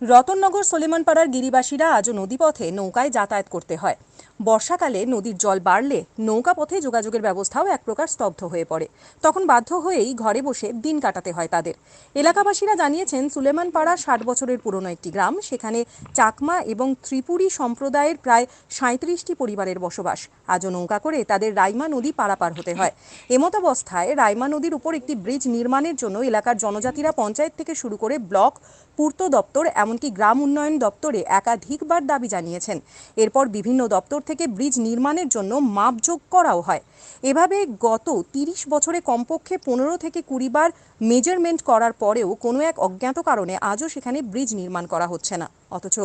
রতননগর সলেমানপাড়ার গিরিবাসীরা আজও নদীপথে নৌকায় যাতায়াত করতে হয়। বর্ষাকালে নদীর জল বাড়লে নৌকা পথে যোগাযোগের ব্যবস্থাও এক প্রকার স্তব্ধ হয়ে পড়ে। তখন বাধ্য হয়েই ঘরে বসে দিন কাটাতে হয় তাদের। এলাকাবাসীরা জানিয়েছেন, সুলেমানপাড়া ষাট বছরের পুরনো একটি গ্রাম। সেখানে চাকমা এবং ত্রিপুরী সম্প্রদায়ের প্রায় সাঁত্রিশটি পরিবারের বসবাস। আজও নৌকা করে তাদের রাইমা নদী পারাপার হতে হয়। এমতাবস্থায় রাইমা নদীর উপর একটি ব্রিজ নির্মাণের জন্য এলাকার জনজাতিরা পঞ্চায়েত থেকে শুরু করে ব্লক পূর্ত দপ্তর এমনকি গ্রাম উন্নয়ন দপ্তরে একাধিকবার দাবি জানিয়েছেন। এরপর বিভিন্ন দপ্তর থেকে ব্রিজ নির্মাণের জন্য মাপযোগ করাও হয়। এভাবে গত তিরিশ বছরে কমপক্ষে পনেরো থেকে কুড়ি বার মেজারমেন্ট করার পরেও কোনো এক অজ্ঞাত কারণে আজও সেখানে ব্রিজ নির্মাণ করা হচ্ছে না। অথচ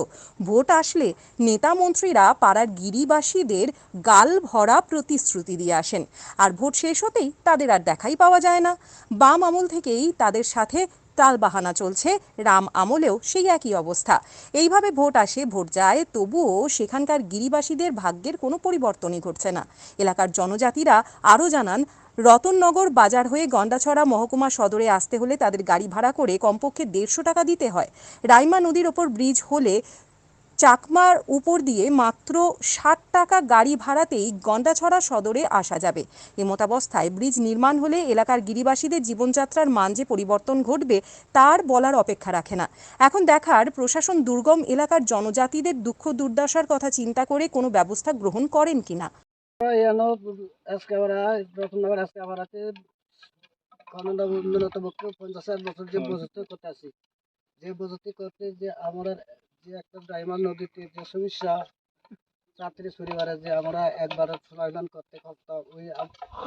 ভোট আসলে নেতা মন্ত্রীরা পাড়ার গিরিবাসীদের গাল ভরা প্রতিশ্রুতি দিয়ে আসেন। আর ভোট শেষ হতেই তাদের আর দেখাই পাওয়া যায় না। বাম আমল থেকেই তাদের সাথে টালবাহানা চলছে, রাম আমলেও সেই একই অবস্থা। এইভাবে ভোট আসে, ভোট যায়, তবুও সেখানকার গিরিবাসীদের ভাগ্যের কোনো পরিবর্তনই ঘটছে না। এলাকার জনজাতিরা আরও জানান, রতননগর বাজার হয়ে গন্ডাছড়া মহকুমা সদরে আসতে হলে তাদের গাড়ি ভাড়া করে কমপক্ষে দেড়শো টাকা দিতে হয়। রাইমা নদীর ওপর ব্রিজ হলে চাকমার উপর দিয়ে মাত্র ষাট টাকা গাড়ি ভাড়াতেই গন্ডাছড়া সদরে আসা যাবে। এমতাবস্থায় ব্রিজ নির্মাণ হলে এলাকার গিরিবাসীদের জীবনযাত্রার মান যে পরিবর্তন ঘটবে তার বলার অপেক্ষা রাখে না। এখন দেখার প্রশাসন দুর্গম এলাকার জনজাতিদের দুঃখ দুর্দশার কথা চিন্তা করে কোনো ব্যবস্থা গ্রহণ করেন কিনা? পঞ্চাশ বছর যে বসতি করতে যে বসতি করতে যে আমরা যে একটা ডায়মন্ড নদীতে যে সমস্যা চাকরি পরিবারে যে আমরা একবার স্নান করতে কষ্ট ওই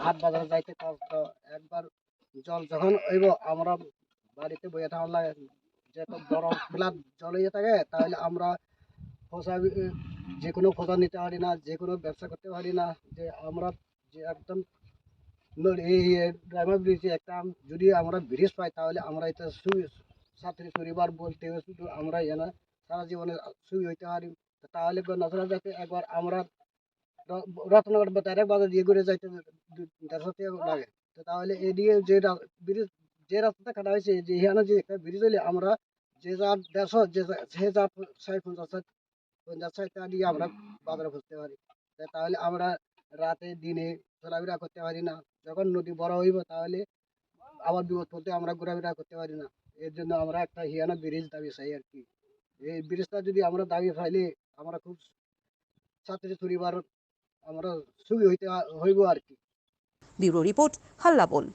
হাট বাজারে যাইতে কষ্ট একবার জল যখন হইব, আমরা বাড়িতে বইয়ে থাকার লাগে। যে তো বড় গ্লাস জল হয়ে থাকে, তাহলে আমরা ফসা যে কোনো ফসা নিতে পারি না, যে কোনো ব্যবসা করতে পারি না। যে আমরা যে একদম এই ড্রাইভার ব্রিজে একটা যদি আমরা ব্রিজ পাই, তাহলে আমরা এটা ছাত্রী পরিবার বলতে শুধু আমরা যেন সারা জীবনে সুই হইতে পারি। তাহলে নজরা যাতে একবার আমরা রত্নগর বা ডাইরেক্ট বাজার দিয়ে ঘুরে যাইতে দু- লাগে। তাহলে এদিকে যে ব্রিজ যে রাস্তাটা কাটা হয়েছে, যে এখানে যে একটা ব্রিজ হলে আমরা যে যার দেড়শো যে সে যার ষাট পঞ্চাশ পঞ্চাশ টাকা দিয়ে আমরা বাজারে খুঁজতে পারি। তাহলে আমরা রাতে, দিনে চলাফেরা করতে পারি না। যখন নদী বড় হইব, তাহলে আবার বিপদ পড়তে আমরা ঘোরাফেরা করতে পারি না। এর জন্য আমরা একটা হিয়ানা ব্রিজ দাবি চাই আর কি। এই ব্রিজটা যদি আমরা দাবি পাইলে আমরা খুব ছাত্রী পরিবার আমরা সুখী হইতে হইব আর কি। ব্যুরো রিপোর্ট হাল্লা বল।